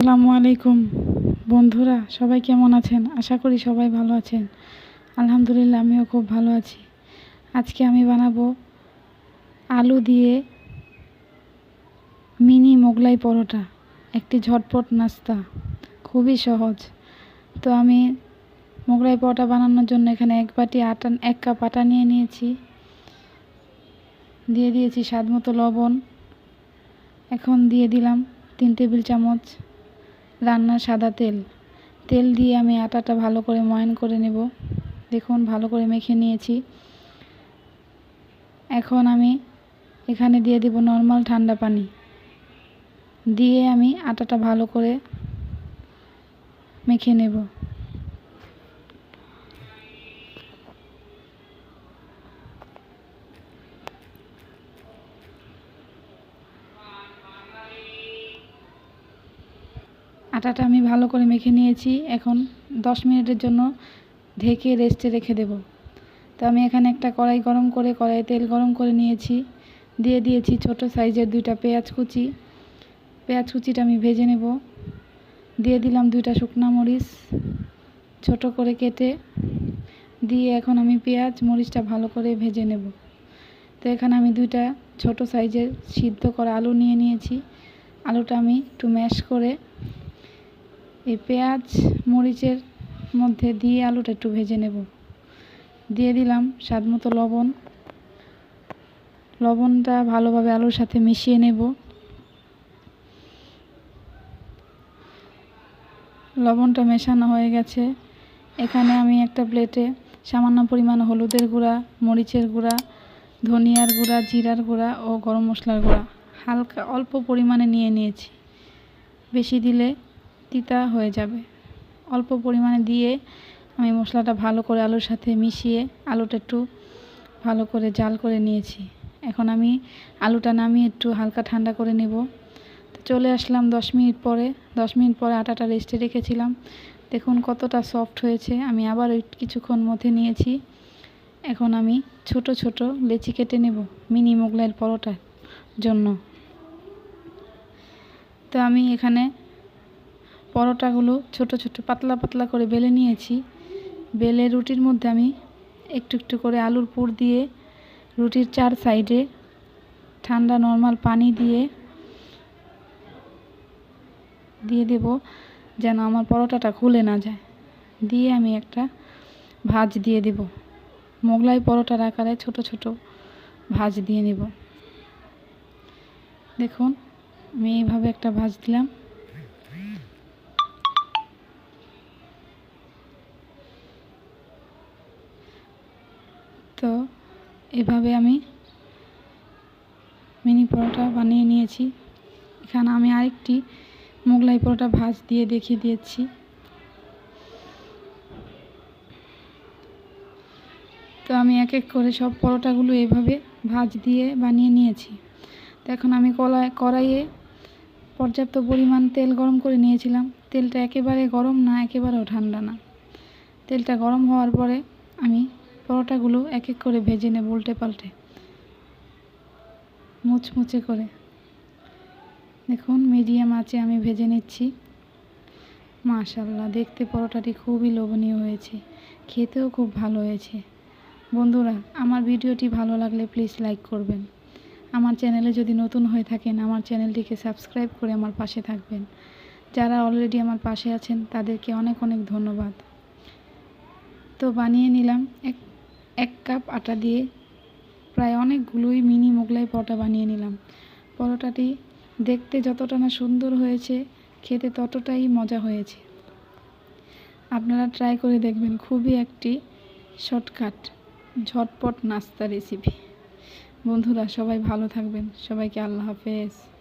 আসসালামু আলাইকুম। বন্ধুরা, সবাই কেমন আছেন? আশা করি সবাই ভালো আছেন। আলহামদুলিল্লাহ, আমিও খুব ভালো আছি। আজকে আমি বানাবো আলু দিয়ে মিনি মোগলাই পরোটা, একটি ঝটপট নাস্তা। খুবই সহজ। তো আমি মোগলাই পরোটা বানানোর জন্য এখানে এক বাটি আটা, এক কাপ আটা নিয়ে নিয়েছি। দিয়ে দিয়েছি স্বাদ মতো লবণ। এখন দিয়ে দিলাম তিন টেবিল চামচ রান্নার সাদা তেল। তেল দিয়ে আমি আটাটা ভালো করে ময়ন করে নেব। দেখুন, ভালো করে মেখে নিয়েছি। এখন আমি এখানে দিয়ে দেব নর্মাল ঠান্ডা পানি। দিয়ে আমি আটাটা ভালো করে মেখে নেব। আটাটা আমি ভালো করে মেখে নিয়েছি। এখন দশ মিনিটের জন্য ঢেকে রেস্টে রেখে দেব। তো আমি এখানে একটা কড়াই গরম করে, কড়াইয়ে তেল গরম করে নিয়েছি। দিয়ে দিয়েছি ছোট সাইজের দুইটা পেঁয়াজ কুচি। পেঁয়াজ কুচিটা আমি ভেজে নেব। দিয়ে দিলাম দুইটা শুকনো মরিচ, ছোট করে কেটে দিয়ে এখন আমি পেঁয়াজ, মরিচটা ভালো করে ভেজে নেব। তো এখানে আমি দুইটা ছোট সাইজের সিদ্ধ করা আলু নিয়ে নিয়েছি। আলুটা আমি একটু ম্যাশ করে এই পেঁয়াজ, মরিচের মধ্যে দিয়ে আলুটা একটু ভেজে নেব। দিয়ে দিলাম স্বাদ মতো লবণ। লবণটা ভালোভাবে আলুর সাথে মিশিয়ে নেব। লবণটা মেশানো হয়ে গেছে। এখানে আমি একটা প্লেটে সামান্য পরিমাণ হলুদের গুঁড়া, মরিচের গুঁড়া, ধনিয়ার গুঁড়া, জিরার গুঁড়া ও গরম মশলার গুঁড়া হালকা অল্প পরিমাণে নিয়ে নিয়েছি। বেশি দিলে তিতা হয়ে যাবে। অল্প পরিমাণে দিয়ে আমি মশলাটা ভালো করে আলুর সাথে মিশিয়ে আলুটা একটু ভালো করে জাল করে নিয়েছি। এখন আমি আলুটা নামিয়ে একটু হালকা ঠান্ডা করে নেব। তো চলে আসলাম দশ মিনিট পরে। দশ মিনিট পরে আটাটা রেস্টে রেখেছিলাম। দেখুন কতটা সফট হয়েছে। আমি আবার কিছুক্ষণ মধ্যে নিয়েছি। এখন আমি ছোট ছোট লেচি কেটে নেব মিনি মোগলাইয়ের পরোটার জন্য। তো আমি এখানে পরোটাগুলো ছোট ছোট পাতলা পাতলা করে বেলে নিয়েছি। বেলে রুটির মধ্যে আমি একটু একটু করে আলুর পুর দিয়ে রুটির চার সাইডে ঠান্ডা নর্মাল পানি দিয়ে দিয়ে দেব যেন আমার পরোটাটা খুলে না যায়। দিয়ে আমি একটা ভাজ দিয়ে দেব। মোগলাই পরোটার আকারে ছোট ছোট ভাজ দিয়ে নেব। দেখুন, আমি এইভাবে একটা ভাজ দিলাম। তো এভাবে আমি মিনি পরোটা বানিয়ে নিয়েছি। এখানে আমি আরেকটি মোগলাই পরোটা ভাজ দিয়ে দেখিয়ে দিয়েছি। তো আমি এক এক করে সব পরোটাগুলো এভাবে ভাজ দিয়ে বানিয়ে নিয়েছি। তো এখন আমি কলাই কড়াইয়ে পর্যাপ্ত পরিমাণ তেল গরম করে নিয়েছিলাম। তেলটা একেবারে গরম না, একেবারেও ঠান্ডা না। তেলটা গরম হওয়ার পরে আমি পরোটাগুলো এক এক করে ভেজে নেব উল্টে পাল্টে। মুচমুচে করে। দেখুন মিডিয়াম আঁচে আমি ভেজে নিচ্ছি। মাশাল্লাহ দেখতে পরোটাটি খুবই লোভনীয় হয়েছে। খেতেও খুব ভালো হয়েছে। বন্ধুরা, আমার ভিডিওটি ভালো লাগলে প্লিজ লাইক করবেন। আমার চ্যানেলে যদি নতুন হয়ে থাকেন, আমার চ্যানেলটিকে সাবস্ক্রাইব করে আমার পাশে থাকবেন। যারা অলরেডি আমার পাশে আছেন, তাদেরকে অনেক অনেক ধন্যবাদ। তো বানিয়ে নিলাম এক এক কাপ আটা দিয়ে প্রায় অনেকগুলোই মিনি মোগলাই পরোটা বানিয়ে নিলাম। পরোটাটি দেখতে যতটা না সুন্দর হয়েছে, খেতে ততটাই মজা হয়েছে। আপনারা ট্রাই করে দেখবেন, খুবই একটি শর্টকাট ঝটপট নাস্তা রেসিপি বন্ধুরা, সবাই ভালো থাকবেন। সবাইকে আল্লাহ হাফেজ।